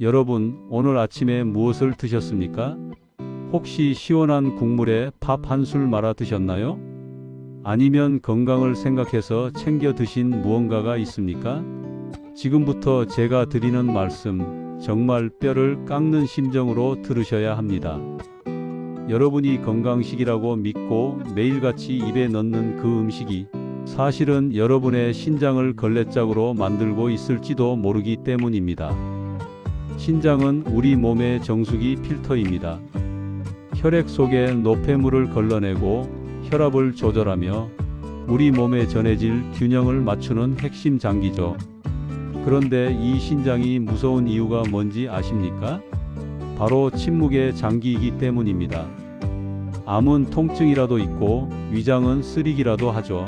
여러분, 오늘 아침에 무엇을 드셨습니까? 혹시 시원한 국물에 밥 한 술 말아 드셨나요? 아니면 건강을 생각해서 챙겨 드신 무언가가 있습니까? 지금부터 제가 드리는 말씀, 정말 뼈를 깎는 심정으로 들으셔야 합니다. 여러분이 건강식이라고 믿고 매일같이 입에 넣는 그 음식이 사실은 여러분의 신장을 걸레짝으로 만들고 있을지도 모르기 때문입니다. 신장은 우리 몸의 정수기 필터입니다. 혈액 속의 노폐물을 걸러내고 혈압을 조절하며 우리 몸에 전해질 균형을 맞추는 핵심 장기죠. 그런데 이 신장이 무서운 이유가 뭔지 아십니까? 바로 침묵의 장기이기 때문입니다. 암은 통증이라도 있고 위장은 쓰리기라도 하죠.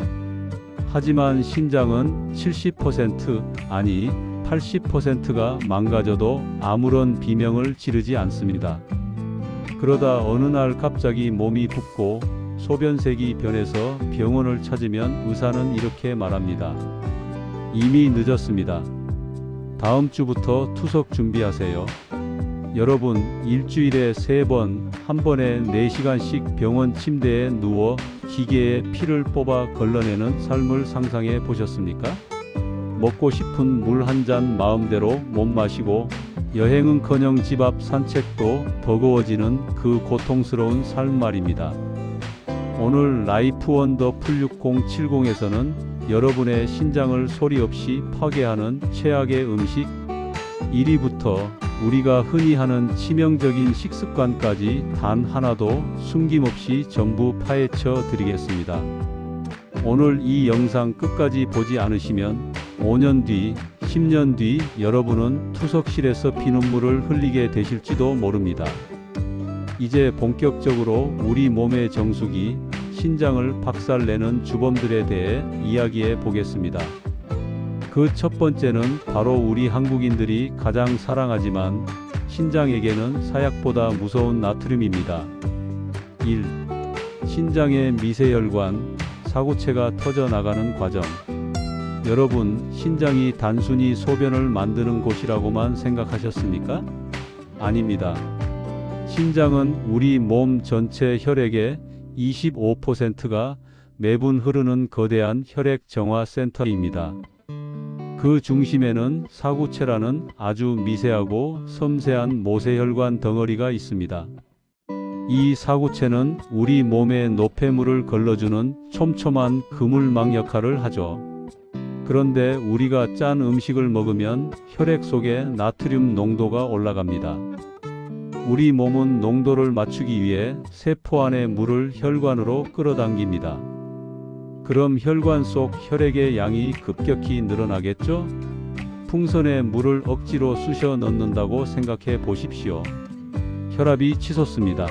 하지만 신장은 70% 아니 80%가 망가져도 아무런 비명을 지르지 않습니다. 그러다 어느 날 갑자기 몸이 붓고 소변색이 변해서 병원을 찾으면 의사는 이렇게 말합니다. 이미 늦었습니다. 다음 주부터 투석 준비하세요. 여러분, 일주일에 세 번, 한 번에 4시간씩 병원 침대에 누워 기계에 피를 뽑아 걸러내는 삶을 상상해 보셨습니까? 먹고 싶은 물 한 잔 마음대로 못 마시고 여행은커녕 집 앞 산책도 버거워지는 그 고통스러운 삶 말입니다. 오늘 라이프 원더 풀 6070에서는 여러분의 신장을 소리 없이 파괴하는 최악의 음식 1위부터 우리가 흔히 하는 치명적인 식습관까지 단 하나도 숨김없이 전부 파헤쳐 드리겠습니다. 오늘 이 영상 끝까지 보지 않으시면 5년 뒤, 10년 뒤 여러분은 투석실에서 피눈물을 흘리게 되실지도 모릅니다. 이제 본격적으로 우리 몸의 정수기, 신장을 박살내는 주범들에 대해 이야기해 보겠습니다. 그 첫 번째는 바로 우리 한국인들이 가장 사랑하지만 신장에게는 사약보다 무서운 나트륨입니다. 1. 신장의 미세혈관, 사구체가 터져 나가는 과정. 여러분, 신장이 단순히 소변을 만드는 곳이라고만 생각하셨습니까? 아닙니다. 신장은 우리 몸 전체 혈액의 25%가 매분 흐르는 거대한 혈액 정화 센터입니다. 그 중심에는 사구체라는 아주 미세하고 섬세한 모세혈관 덩어리가 있습니다. 이 사구체는 우리 몸의 노폐물을 걸러주는 촘촘한 그물망 역할을 하죠. 그런데 우리가 짠 음식을 먹으면 혈액 속에 나트륨 농도가 올라갑니다. 우리 몸은 농도를 맞추기 위해 세포 안의 물을 혈관으로 끌어당깁니다. 그럼 혈관 속 혈액의 양이 급격히 늘어나겠죠? 풍선에 물을 억지로 쑤셔 넣는다고 생각해 보십시오. 혈압이 치솟습니다.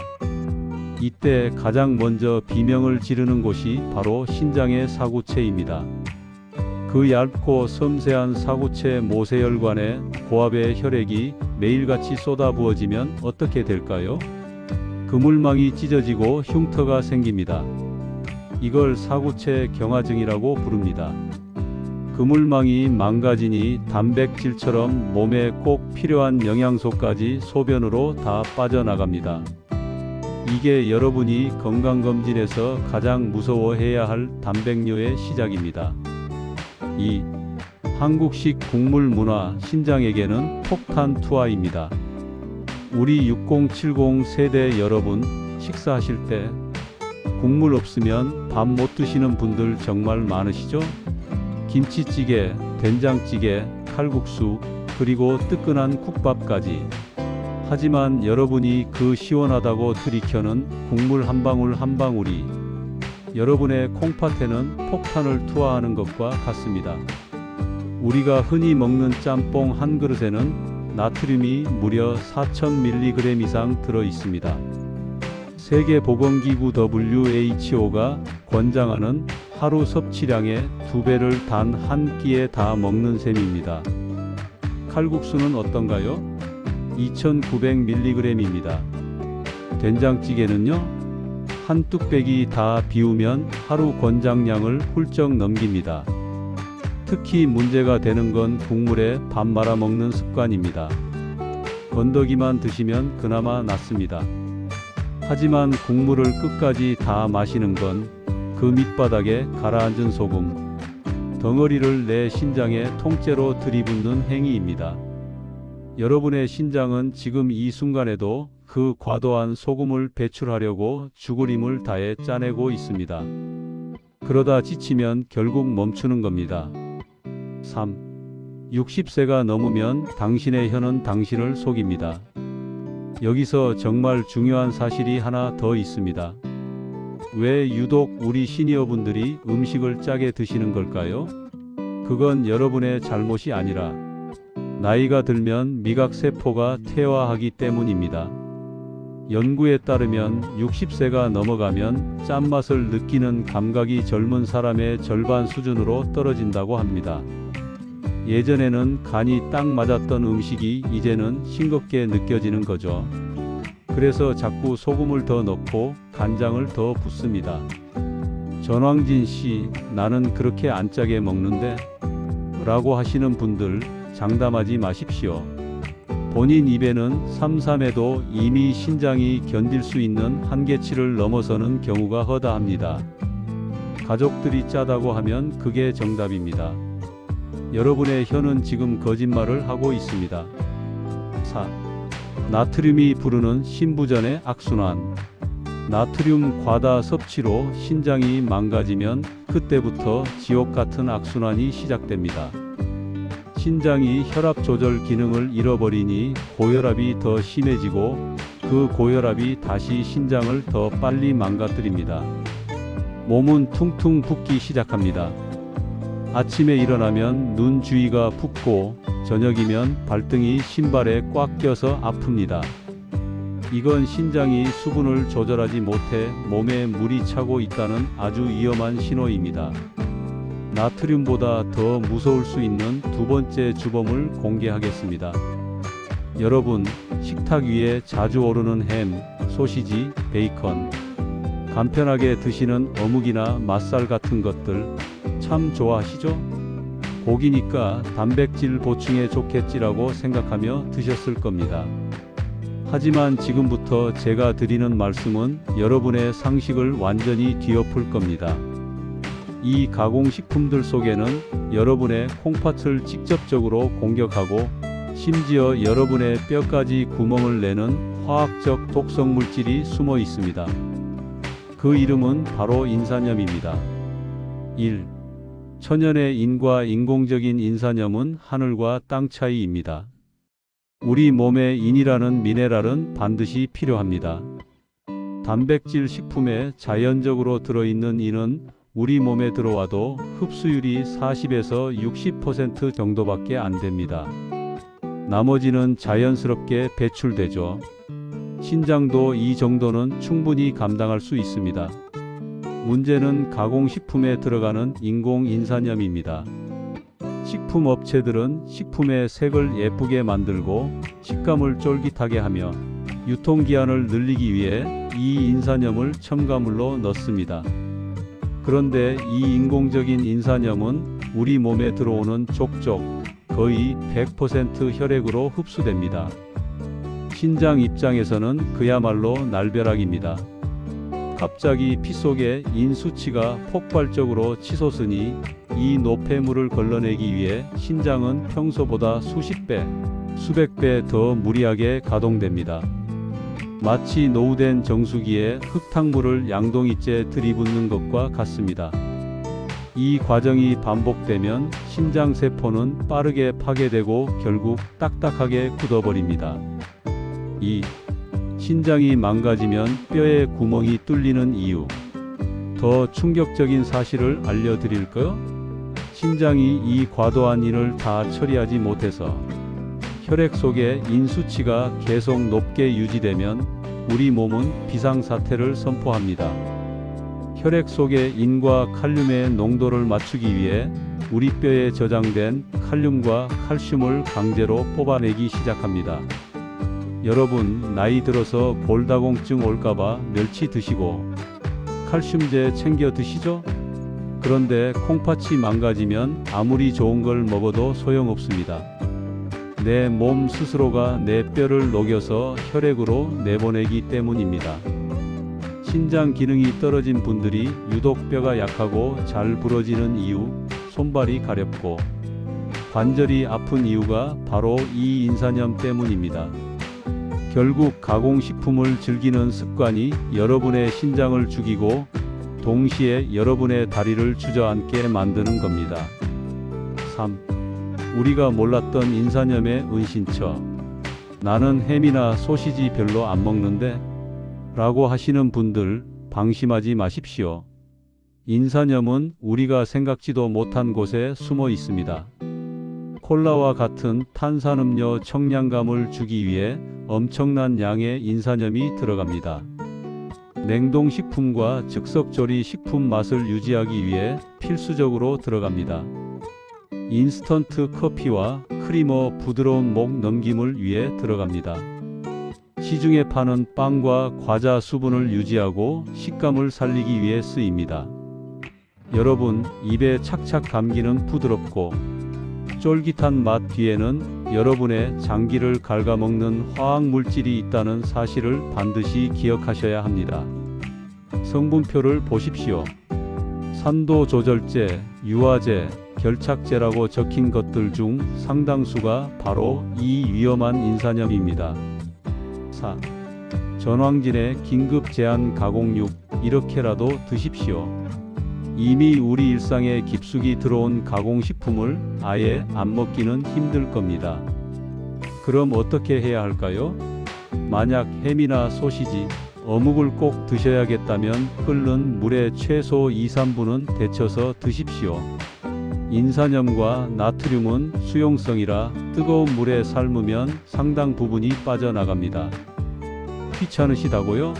이때 가장 먼저 비명을 지르는 곳이 바로 신장의 사구체입니다. 그 얇고 섬세한 사구체 모세혈관에 고압의 혈액이 매일같이 쏟아 부어지면 어떻게 될까요? 그물망이 찢어지고 흉터가 생깁니다. 이걸 사구체 경화증이라고 부릅니다. 그물망이 망가지니 단백질처럼 몸에 꼭 필요한 영양소까지 소변으로 다 빠져나갑니다. 이게 여러분이 건강검진에서 가장 무서워해야 할 단백뇨의 시작입니다. 2. 한국식 국물 문화 신장에게는 폭탄 투하입니다. 우리 6070 세대 여러분 식사하실 때 국물 없으면 밥 못 드시는 분들 정말 많으시죠? 김치찌개, 된장찌개, 칼국수, 그리고 뜨끈한 국밥까지. 하지만 여러분이 그 시원하다고 들이켜는 국물 한 방울 한 방울이 여러분의 콩팥에는 폭탄을 투하하는 것과 같습니다. 우리가 흔히 먹는 짬뽕 한 그릇에는 나트륨이 무려 4,000mg 이상 들어 있습니다. 세계보건기구 WHO가 권장하는 하루 섭취량의 두 배를 단 한 끼에 다 먹는 셈입니다. 칼국수는 어떤가요? 2,900mg입니다. 된장찌개는요? 한 뚝배기 다 비우면 하루 권장량을 훌쩍 넘깁니다. 특히 문제가 되는 건 국물에 밥 말아 먹는 습관입니다. 건더기만 드시면 그나마 낫습니다. 하지만 국물을 끝까지 다 마시는 건 그 밑바닥에 가라앉은 소금, 덩어리를 내 신장에 통째로 들이붓는 행위입니다. 여러분의 신장은 지금 이 순간에도 그 과도한 소금을 배출하려고 죽을 힘을 다해 짜내고 있습니다. 그러다 지치면 결국 멈추는 겁니다. 3. 60세가 넘으면 당신의 혀는 당신을 속입니다. 여기서 정말 중요한 사실이 하나 더 있습니다. 왜 유독 우리 시니어분들이 음식을 짜게 드시는 걸까요? 그건 여러분의 잘못이 아니라 나이가 들면 미각 세포가 퇴화하기 때문입니다. 연구에 따르면 60세가 넘어가면 짠맛을 느끼는 감각이 젊은 사람의 절반 수준으로 떨어진다고 합니다. 예전에는 간이 딱 맞았던 음식이 이제는 싱겁게 느껴지는 거죠. 그래서 자꾸 소금을 더 넣고 간장을 더 붓습니다. 전왕진 씨, 나는 그렇게 안 짜게 먹는데? 라고 하시는 분들 장담하지 마십시오. 본인 입에는 삼삼해도 이미 신장이 견딜 수 있는 한계치를 넘어서는 경우가 허다합니다. 가족들이 짜다고 하면 그게 정답입니다. 여러분의 혀는 지금 거짓말을 하고 있습니다. 4. 나트륨이 부르는 신부전의 악순환. 나트륨 과다 섭취로 신장이 망가지면 그때부터 지옥 같은 악순환이 시작됩니다. 신장이 혈압 조절 기능을 잃어버리니 고혈압이 더 심해지고 그 고혈압이 다시 신장을 더 빨리 망가뜨립니다. 몸은 퉁퉁 붓기 시작합니다. 아침에 일어나면 눈 주위가 붓고 저녁이면 발등이 신발에 꽉 껴서 아픕니다. 이건 신장이 수분을 조절하지 못해 몸에 물이 차고 있다는 아주 위험한 신호입니다. 나트륨보다 더 무서울 수 있는 두 번째 주범을 공개하겠습니다. 여러분, 식탁 위에 자주 오르는 햄, 소시지, 베이컨, 간편하게 드시는 어묵이나 맛살 같은 것들 참 좋아하시죠? 고기니까 단백질 보충에 좋겠지라고 생각하며 드셨을 겁니다. 하지만 지금부터 제가 드리는 말씀은 여러분의 상식을 완전히 뒤엎을 겁니다. 이 가공식품들 속에는 여러분의 콩팥을 직접적으로 공격하고 심지어 여러분의 뼈까지 구멍을 내는 화학적 독성 물질이 숨어 있습니다. 그 이름은 바로 인산염입니다. 1. 천연의 인과 인공적인 인산염은 하늘과 땅 차이입니다. 우리 몸에 인이라는 미네랄은 반드시 필요합니다. 단백질 식품에 자연적으로 들어있는 인은 우리 몸에 들어와도 흡수율이 40에서 60% 정도밖에 안 됩니다. 나머지는 자연스럽게 배출되죠. 신장도 이 정도는 충분히 감당할 수 있습니다. 문제는 가공식품에 들어가는 인공인산염입니다. 식품 업체들은 식품의 색을 예쁘게 만들고 식감을 쫄깃하게 하며 유통기한을 늘리기 위해 이 인산염을 첨가물로 넣습니다. 그런데 이 인공적인 인산염은 우리 몸에 들어오는 족족 거의 100% 혈액으로 흡수됩니다. 신장 입장에서는 그야말로 날벼락입니다. 갑자기 피 속에 인 수치가 폭발적으로 치솟으니 이 노폐물을 걸러내기 위해 신장은 평소보다 수십 배, 수백 배 더 무리하게 가동됩니다. 마치 노후된 정수기에 흙탕물을 양동이째 들이붓는 것과 같습니다. 이 과정이 반복되면 신장 세포는 빠르게 파괴되고 결국 딱딱하게 굳어버립니다. 2. 신장이 망가지면 뼈에 구멍이 뚫리는 이유. 더 충격적인 사실을 알려드릴까요? 신장이 이 과도한 인을 다 처리하지 못해서 혈액 속의 인 수치가 계속 높게 유지되면 우리 몸은 비상사태를 선포합니다. 혈액 속의 인과 칼륨의 농도를 맞추기 위해 우리 뼈에 저장된 칼륨과 칼슘을 강제로 뽑아내기 시작합니다. 여러분, 나이 들어서 골다공증 올까봐 멸치 드시고 칼슘제 챙겨 드시죠? 그런데 콩팥이 망가지면 아무리 좋은 걸 먹어도 소용없습니다. 내 몸 스스로가 내 뼈를 녹여서 혈액으로 내보내기 때문입니다. 신장 기능이 떨어진 분들이 유독 뼈가 약하고 잘 부러지는 이유, 손발이 가렵고 관절이 아픈 이유가 바로 이 인산염 때문입니다. 결국 가공식품을 즐기는 습관이 여러분의 신장을 죽이고 동시에 여러분의 다리를 주저앉게 만드는 겁니다. 3. 우리가 몰랐던 인산염의 은신처. 나는 햄이나 소시지 별로 안 먹는데 라고 하시는 분들 방심하지 마십시오. 인산염은 우리가 생각지도 못한 곳에 숨어 있습니다. 콜라와 같은 탄산음료 청량감을 주기 위해 엄청난 양의 인산염이 들어갑니다. 냉동식품과 즉석조리 식품 맛을 유지하기 위해 필수적으로 들어갑니다. 인스턴트 커피와 크리머 부드러운 목 넘김을 위해 들어갑니다. 시중에 파는 빵과 과자 수분을 유지하고 식감을 살리기 위해 쓰입니다. 여러분, 입에 착착 감기는 부드럽고 쫄깃한 맛 뒤에는 여러분의 장기를 갉아먹는 화학 물질이 있다는 사실을 반드시 기억하셔야 합니다. 성분표를 보십시오. 산도 조절제, 유화제, 결착제라고 적힌 것들 중 상당수가 바로 이 위험한 인산염입니다. 4. 전황진의 긴급 제한 가공육 이렇게라도 드십시오. 이미 우리 일상에 깊숙이 들어온 가공식품을 아예 안 먹기는 힘들 겁니다. 그럼 어떻게 해야 할까요? 만약 햄이나 소시지, 어묵을 꼭 드셔야겠다면 끓는 물에 최소 2, 3분은 데쳐서 드십시오. 인산염과 나트륨은 수용성이라 뜨거운 물에 삶으면 상당 부분이 빠져나갑니다. 귀찮으시다고요?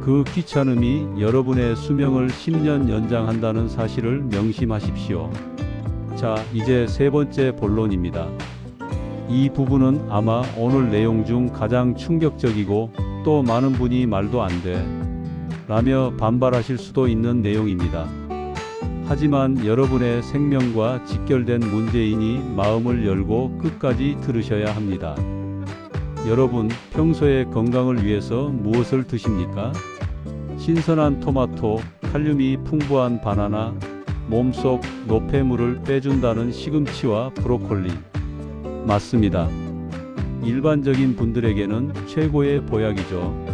그 귀찮음이 여러분의 수명을 10년 연장한다는 사실을 명심하십시오. 자, 이제 세 번째 본론입니다. 이 부분은 아마 오늘 내용 중 가장 충격적이고 또 많은 분이 말도 안 돼. 라며 반발하실 수도 있는 내용입니다. 하지만 여러분의 생명과 직결된 문제이니 마음을 열고 끝까지 들으셔야 합니다. 여러분, 평소에 건강을 위해서 무엇을 드십니까? 신선한 토마토, 칼륨이 풍부한 바나나, 몸속 노폐물을 빼준다는 시금치와 브로콜리. 맞습니다. 일반적인 분들에게는 최고의 보약이죠.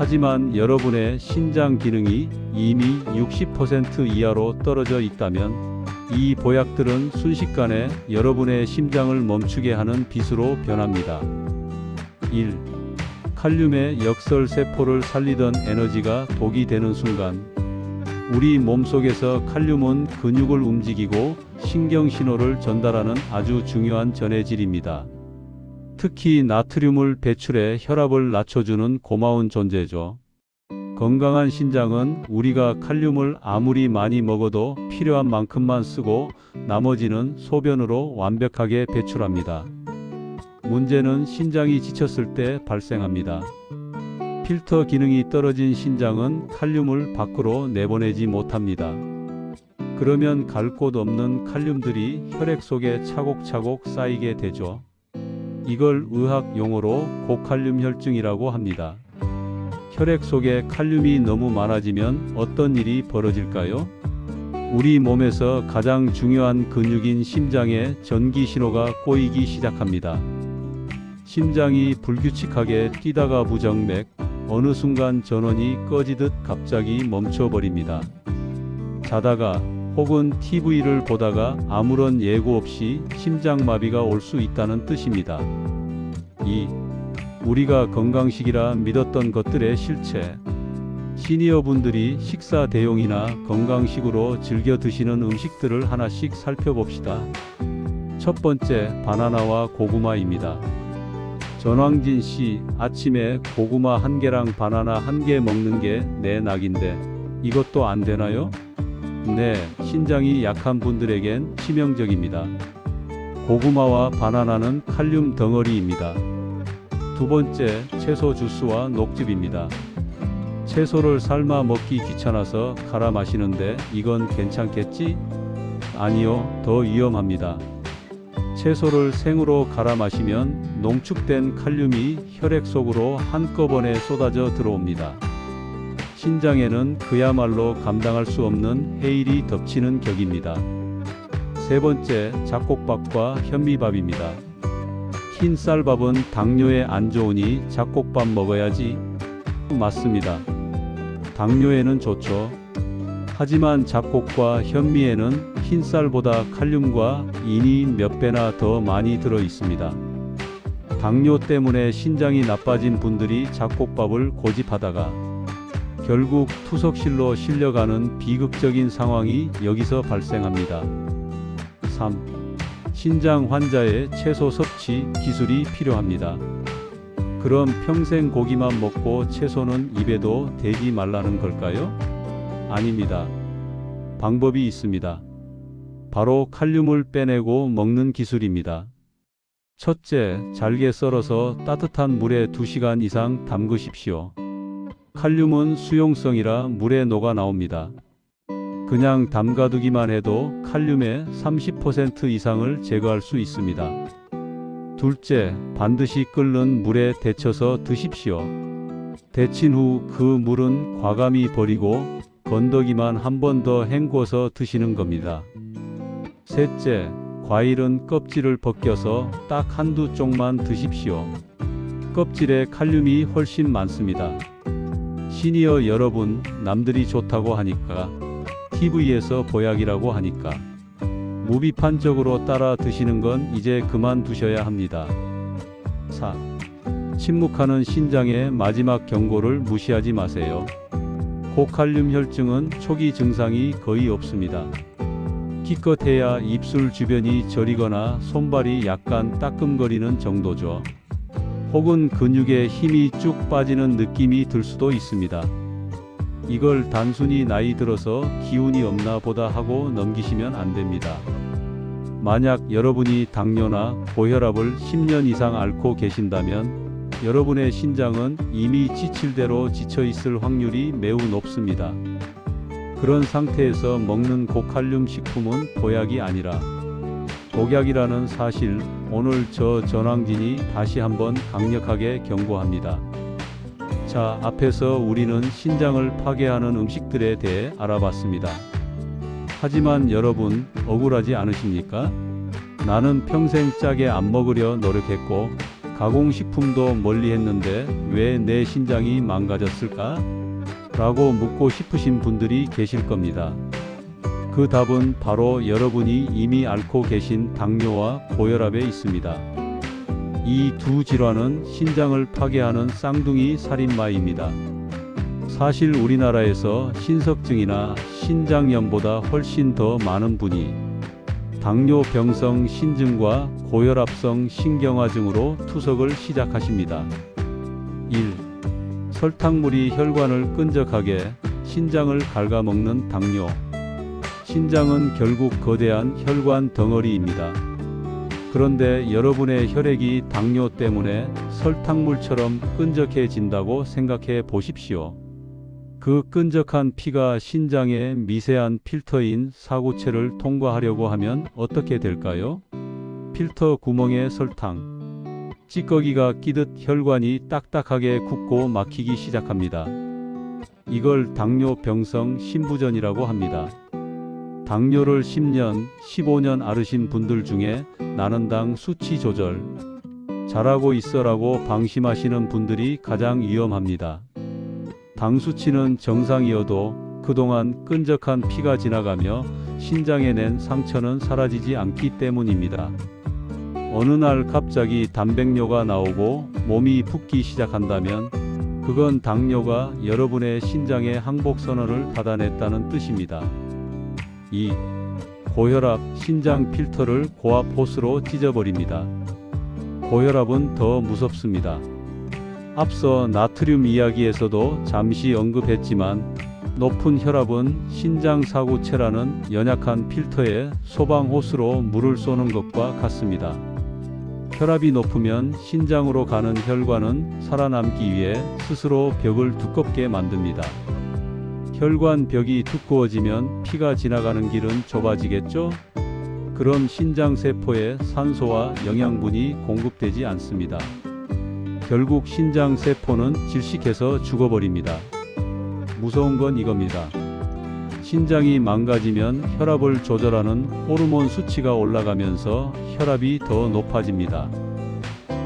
하지만 여러분의 신장 기능이 이미 60% 이하로 떨어져 있다면 이 보약들은 순식간에 여러분의 심장을 멈추게 하는 빛으로 변합니다. 1. 칼륨의 역설 세포를 살리던 에너지가 독이 되는 순간 우리 몸속에서 칼륨은 근육을 움직이고 신경 신호를 전달하는 아주 중요한 전해질입니다. 특히 나트륨을 배출해 혈압을 낮춰주는 고마운 존재죠. 건강한 신장은 우리가 칼륨을 아무리 많이 먹어도 필요한 만큼만 쓰고 나머지는 소변으로 완벽하게 배출합니다. 문제는 신장이 지쳤을 때 발생합니다. 필터 기능이 떨어진 신장은 칼륨을 밖으로 내보내지 못합니다. 그러면 갈 곳 없는 칼륨들이 혈액 속에 차곡차곡 쌓이게 되죠. 이걸 의학 용어로 고칼륨 혈증이라고 합니다. 혈액 속에 칼륨이 너무 많아지면 어떤 일이 벌어질까요? 우리 몸에서 가장 중요한 근육인 심장에 전기 신호가 꼬이기 시작합니다. 심장이 불규칙하게 뛰다가 부정맥, 어느 순간 전원이 꺼지듯 갑자기 멈춰버립니다. 자다가 혹은 TV를 보다가 아무런 예고 없이 심장마비가 올 수 있다는 뜻입니다. 2. 우리가 건강식이라 믿었던 것들의 실체. 시니어 분들이 식사 대용이나 건강식으로 즐겨 드시는 음식들을 하나씩 살펴봅시다. 첫 번째, 바나나와 고구마입니다. 전왕진 씨, 아침에 고구마 한 개랑 바나나 한 개 먹는 게 내 낙인데, 이것도 안 되나요? 네, 신장이 약한 분들에겐 치명적입니다. 고구마와 바나나는 칼륨 덩어리입니다. 두 번째, 채소 주스와 녹즙입니다. 채소를 삶아 먹기 귀찮아서 갈아 마시는데 이건 괜찮겠지? 아니요, 더 위험합니다. 채소를 생으로 갈아 마시면 농축된 칼륨이 혈액 속으로 한꺼번에 쏟아져 들어옵니다. 신장에는 그야말로 감당할 수 없는 해일이 덮치는 격입니다. 세 번째, 잡곡밥과 현미밥입니다. 흰 쌀밥은 당뇨에 안 좋으니 잡곡밥 먹어야지. 맞습니다. 당뇨에는 좋죠. 하지만 잡곡과 현미에는 흰 쌀보다 칼륨과 인이 몇 배나 더 많이 들어 있습니다. 당뇨 때문에 신장이 나빠진 분들이 잡곡밥을 고집하다가 결국 투석실로 실려가는 비극적인 상황이 여기서 발생합니다. 3. 신장 환자의 채소 섭취 기술이 필요합니다. 그럼 평생 고기만 먹고 채소는 입에도 대지 말라는 걸까요? 아닙니다. 방법이 있습니다. 바로 칼륨을 빼내고 먹는 기술입니다. 첫째, 잘게 썰어서 따뜻한 물에 2시간 이상 담그십시오. 칼륨은 수용성이라 물에 녹아 나옵니다. 그냥 담가두기만 해도 칼륨의 30% 이상을 제거할 수 있습니다. 둘째, 반드시 끓는 물에 데쳐서 드십시오. 데친 후 그 물은 과감히 버리고 건더기만 한 번 더 헹궈서 드시는 겁니다. 셋째, 과일은 껍질을 벗겨서 딱 한두 쪽만 드십시오. 껍질에 칼륨이 훨씬 많습니다. 시니어 여러분, 남들이 좋다고 하니까, TV에서 보약이라고 하니까, 무비판적으로 따라 드시는 건 이제 그만두셔야 합니다. 4. 침묵하는 신장의 마지막 경고를 무시하지 마세요. 고칼륨 혈증은 초기 증상이 거의 없습니다. 기껏해야 입술 주변이 저리거나 손발이 약간 따끔거리는 정도죠. 혹은 근육에 힘이 쭉 빠지는 느낌이 들 수도 있습니다. 이걸 단순히 나이 들어서 기운이 없나 보다 하고 넘기시면 안 됩니다. 만약 여러분이 당뇨나 고혈압을 10년 이상 앓고 계신다면 여러분의 신장은 이미 지칠 대로 지쳐 있을 확률이 매우 높습니다. 그런 상태에서 먹는 고칼륨 식품은 보약이 아니라 독약이라는 사실 오늘 저 전왕진이 다시 한번 강력하게 경고합니다. 자, 앞에서 우리는 신장을 파괴하는 음식들에 대해 알아봤습니다. 하지만 여러분 억울하지 않으십니까? 나는 평생 짜게 안 먹으려 노력했고 가공식품도 멀리 했는데 왜 내 신장이 망가졌을까? 라고 묻고 싶으신 분들이 계실 겁니다. 그 답은 바로 여러분이 이미 앓고 계신 당뇨와 고혈압에 있습니다. 이 두 질환은 신장을 파괴하는 쌍둥이 살인마입니다. 사실 우리나라에서 신석증이나 신장염보다 훨씬 더 많은 분이 당뇨병성 신증과 고혈압성 신경화증으로 투석을 시작하십니다. 1. 설탕물이 혈관을 끈적하게 신장을 갉아먹는 당뇨. 신장은 결국 거대한 혈관 덩어리입니다. 그런데 여러분의 혈액이 당뇨 때문에 설탕물처럼 끈적해진다고 생각해 보십시오. 그 끈적한 피가 신장의 미세한 필터인 사구체를 통과하려고 하면 어떻게 될까요? 필터 구멍에 설탕, 찌꺼기가 끼듯 혈관이 딱딱하게 굳고 막히기 시작합니다. 이걸 당뇨병성 신부전이라고 합니다. 당뇨를 10년, 15년 앓으신 분들 중에 나는 당 수치 조절, 잘하고 있어라고 방심하시는 분들이 가장 위험합니다. 당 수치는 정상이어도 그동안 끈적한 피가 지나가며 신장에 낸 상처는 사라지지 않기 때문입니다. 어느 날 갑자기 단백뇨가 나오고 몸이 붓기 시작한다면 그건 당뇨가 여러분의 신장에 항복 선언을 받아냈다는 뜻입니다. 2. 고혈압 신장 필터를 고압 호스로 찢어버립니다. 고혈압은 더 무섭습니다. 앞서 나트륨 이야기에서도 잠시 언급했지만 높은 혈압은 신장 사구체라는 연약한 필터에 소방 호스로 물을 쏘는 것과 같습니다. 혈압이 높으면 신장으로 가는 혈관은 살아남기 위해 스스로 벽을 두껍게 만듭니다. 혈관 벽이 두꺼워지면 피가 지나가는 길은 좁아지겠죠? 그럼 신장 세포에 산소와 영양분이 공급되지 않습니다. 결국 신장 세포는 질식해서 죽어버립니다. 무서운 건 이겁니다. 신장이 망가지면 혈압을 조절하는 호르몬 수치가 올라가면서 혈압이 더 높아집니다.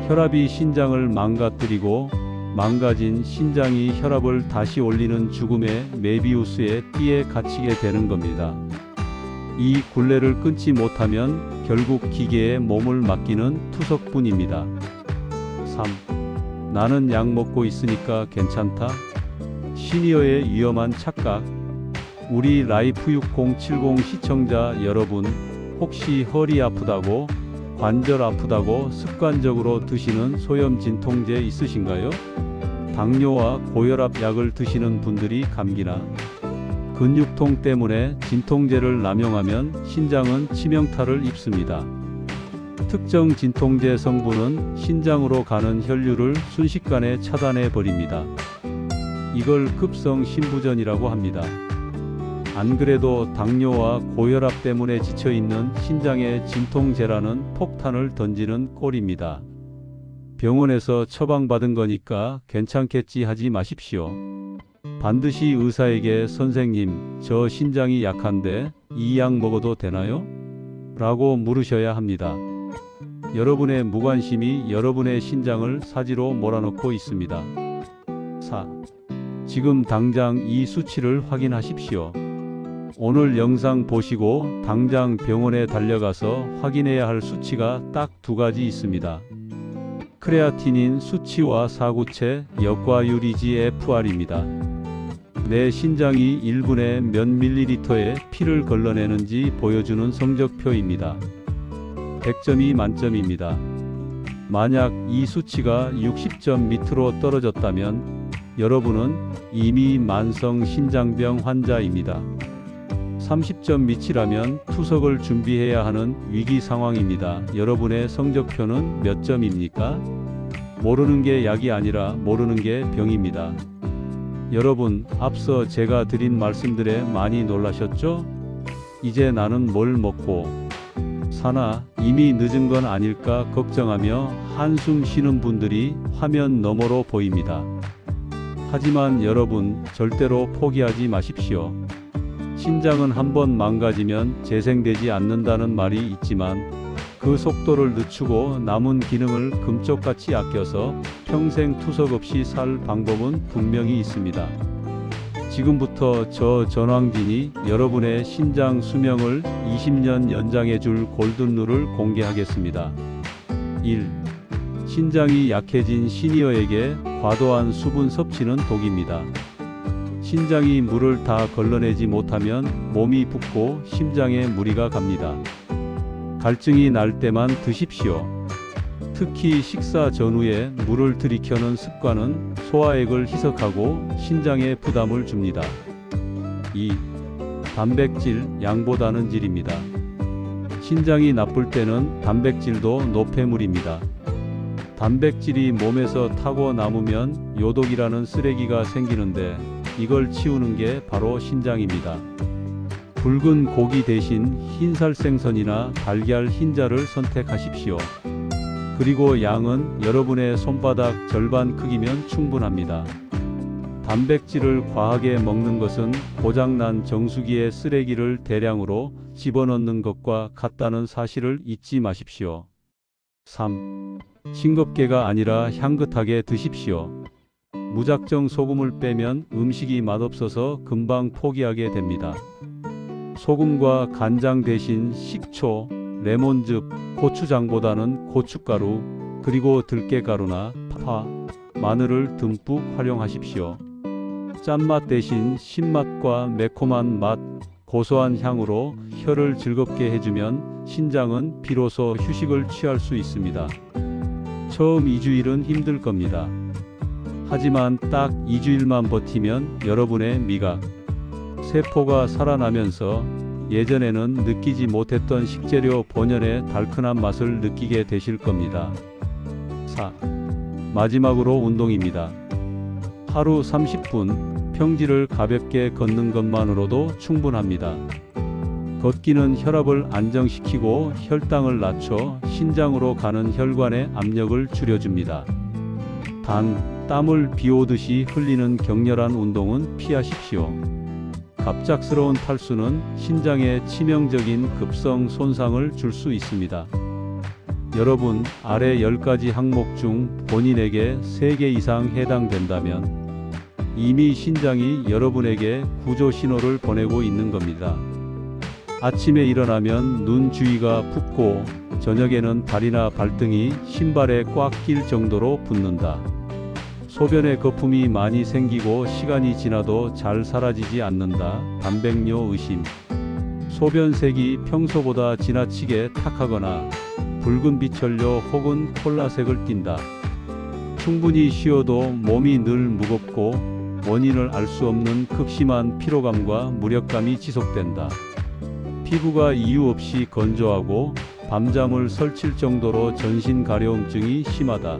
혈압이 신장을 망가뜨리고 망가진 신장이 혈압을 다시 올리는 죽음의 메비우스의 띠에 갇히게 되는 겁니다. 이 굴레를 끊지 못하면 결국 기계에 몸을 맡기는 투석뿐입니다. 3. 나는 약 먹고 있으니까 괜찮다? 시니어의 위험한 착각. 우리 라이프 6070 시청자 여러분, 혹시 허리 아프다고, 관절 아프다고 습관적으로 드시는 소염 진통제 있으신가요? 당뇨와 고혈압 약을 드시는 분들이 감기나 근육통 때문에 진통제를 남용하면 신장은 치명타를 입습니다. 특정 진통제 성분은 신장으로 가는 혈류를 순식간에 차단해 버립니다. 이걸 급성 신부전이라고 합니다. 안 그래도 당뇨와 고혈압 때문에 지쳐 있는 신장에 진통제라는 폭탄을 던지는 꼴입니다. 병원에서 처방받은 거니까 괜찮겠지 하지 마십시오. 반드시 의사에게 선생님, 저 신장이 약한데 이 약 먹어도 되나요? 라고 물으셔야 합니다. 여러분의 무관심이 여러분의 신장을 사지로 몰아넣고 있습니다. 4. 지금 당장 이 수치를 확인하십시오. 오늘 영상 보시고 당장 병원에 달려가서 확인해야 할 수치가 딱 두 가지 있습니다. 크레아티닌 수치와 사구체 역과율이 GFR입니다. 내 신장이 1분에 몇 밀리리터의 피를 걸러내는지 보여주는 성적표입니다. 100점이 만점입니다. 만약 이 수치가 60점 밑으로 떨어졌다면 여러분은 이미 만성 신장병 환자입니다. 30점 밑이라면 투석을 준비해야 하는 위기 상황입니다. 여러분의 성적표는 몇 점입니까? 모르는 게 약이 아니라 모르는 게 병입니다. 여러분, 앞서 제가 드린 말씀들에 많이 놀라셨죠? 이제 나는 뭘 먹고 사나 이미 늦은 건 아닐까 걱정하며 한숨 쉬는 분들이 화면 너머로 보입니다. 하지만 여러분, 절대로 포기하지 마십시오. 신장은 한 번 망가지면 재생되지 않는다는 말이 있지만 그 속도를 늦추고 남은 기능을 금쪽같이 아껴서 평생 투석 없이 살 방법은 분명히 있습니다. 지금부터 저 전왕진이 여러분의 신장 수명을 20년 연장해 줄 골든룰을 공개하겠습니다. 1. 신장이 약해진 시니어에게 과도한 수분 섭취는 독입니다. 신장이 물을 다 걸러내지 못하면 몸이 붓고 심장에 무리가 갑니다. 갈증이 날 때만 드십시오. 특히 식사 전후에 물을 들이켜는 습관은 소화액을 희석하고 신장에 부담을 줍니다. 2. 단백질 양보다는 질입니다. 신장이 나쁠 때는 단백질도 노폐물입니다. 단백질이 몸에서 타고 남으면 요독이라는 쓰레기가 생기는데 이걸 치우는 게 바로 신장입니다. 붉은 고기 대신 흰살 생선이나 달걀 흰자를 선택하십시오. 그리고 양은 여러분의 손바닥 절반 크기면 충분합니다. 단백질을 과하게 먹는 것은 고장난 정수기에 쓰레기를 대량으로 집어넣는 것과 같다는 사실을 잊지 마십시오. 3. 싱겁게가 아니라 향긋하게 드십시오. 무작정 소금을 빼면 음식이 맛없어서 금방 포기하게 됩니다. 소금과 간장 대신 식초, 레몬즙, 고추장보다는 고춧가루, 그리고 들깨가루나 파, 마늘을 듬뿍 활용하십시오. 짠맛 대신 신맛과 매콤한 맛, 고소한 향으로 혀를 즐겁게 해주면 신장은 비로소 휴식을 취할 수 있습니다. 처음 2주일은 힘들 겁니다. 하지만 딱 2주일만 버티면 여러분의 미각, 세포가 살아나면서 예전에는 느끼지 못했던 식재료 본연의 달큰한 맛을 느끼게 되실 겁니다. 4. 마지막으로 운동입니다. 하루 30분 평지를 가볍게 걷는 것만으로도 충분합니다. 걷기는 혈압을 안정시키고 혈당을 낮춰 신장으로 가는 혈관의 압력을 줄여줍니다. 단, 땀을 비 오듯이 흘리는 격렬한 운동은 피하십시오. 갑작스러운 탈수는 신장에 치명적인 급성 손상을 줄 수 있습니다. 여러분, 아래 10가지 항목 중 본인에게 3개 이상 해당된다면 이미 신장이 여러분에게 구조 신호를 보내고 있는 겁니다. 아침에 일어나면 눈 주위가 붓고 저녁에는 다리나 발등이 신발에 꽉 낄 정도로 붓는다. 소변에 거품이 많이 생기고 시간이 지나도 잘 사라지지 않는다. 단백뇨 의심. 소변색이 평소보다 지나치게 탁하거나 붉은 빛혈료 혹은 콜라색을 띈다. 충분히 쉬어도 몸이 늘 무겁고 원인을 알 수 없는 극심한 피로감과 무력감이 지속된다. 피부가 이유 없이 건조하고 밤잠을 설칠 정도로 전신 가려움증이 심하다.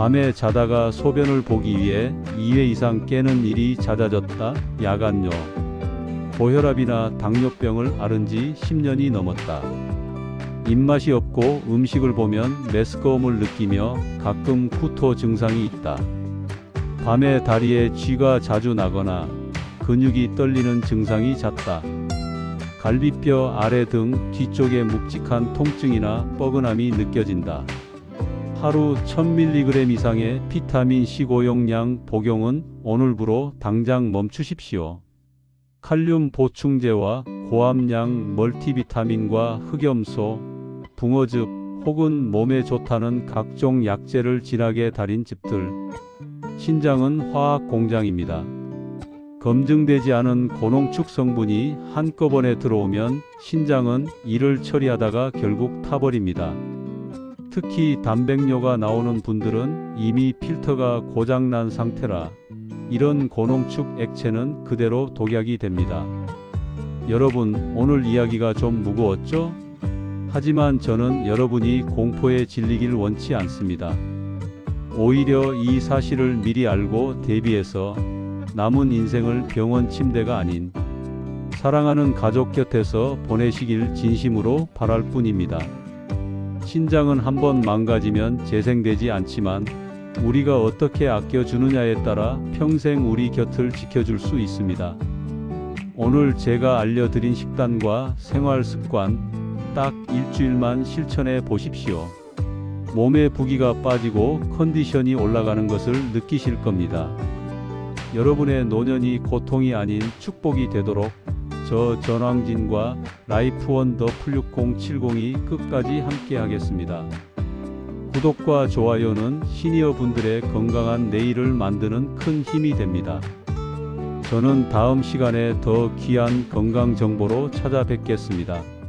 밤에 자다가 소변을 보기 위해 2회 이상 깨는 일이 잦아졌다. 야간뇨. 고혈압이나 당뇨병을 앓은 지 10년이 넘었다. 입맛이 없고 음식을 보면 메스꺼움을 느끼며 가끔 구토 증상이 있다. 밤에 다리에 쥐가 자주 나거나 근육이 떨리는 증상이 잦다. 갈비뼈 아래 등 뒤쪽에 묵직한 통증이나 뻐근함이 느껴진다. 하루 1000mg 이상의 비타민 C 고용량 복용은 오늘부로 당장 멈추십시오. 칼륨 보충제와 고함량 멀티비타민과 흑염소, 붕어즙 혹은 몸에 좋다는 각종 약재를 진하게 달인 즙들. 신장은 화학 공장입니다. 검증되지 않은 고농축 성분이 한꺼번에 들어오면 신장은 이를 처리하다가 결국 타버립니다. 특히 단백뇨가 나오는 분들은 이미 필터가 고장난 상태라 이런 고농축 액체는 그대로 독약이 됩니다. 여러분, 오늘 이야기가 좀 무거웠죠? 하지만 저는 여러분이 공포에 질리길 원치 않습니다. 오히려 이 사실을 미리 알고 대비해서 남은 인생을 병원 침대가 아닌 사랑하는 가족 곁에서 보내시길 진심으로 바랄 뿐입니다. 신장은 한번 망가지면 재생되지 않지만 우리가 어떻게 아껴주느냐에 따라 평생 우리 곁을 지켜줄 수 있습니다. 오늘 제가 알려드린 식단과 생활 습관 딱 일주일만 실천해 보십시오. 몸의 부기가 빠지고 컨디션이 올라가는 것을 느끼실 겁니다. 여러분의 노년이 고통이 아닌 축복이 되도록 저 전왕진과 라이프원 더 플6070이 끝까지 함께 하겠습니다. 구독과 좋아요는 시니어 분들의 건강한 내일을 만드는 큰 힘이 됩니다. 저는 다음 시간에 더 귀한 건강 정보로 찾아뵙겠습니다.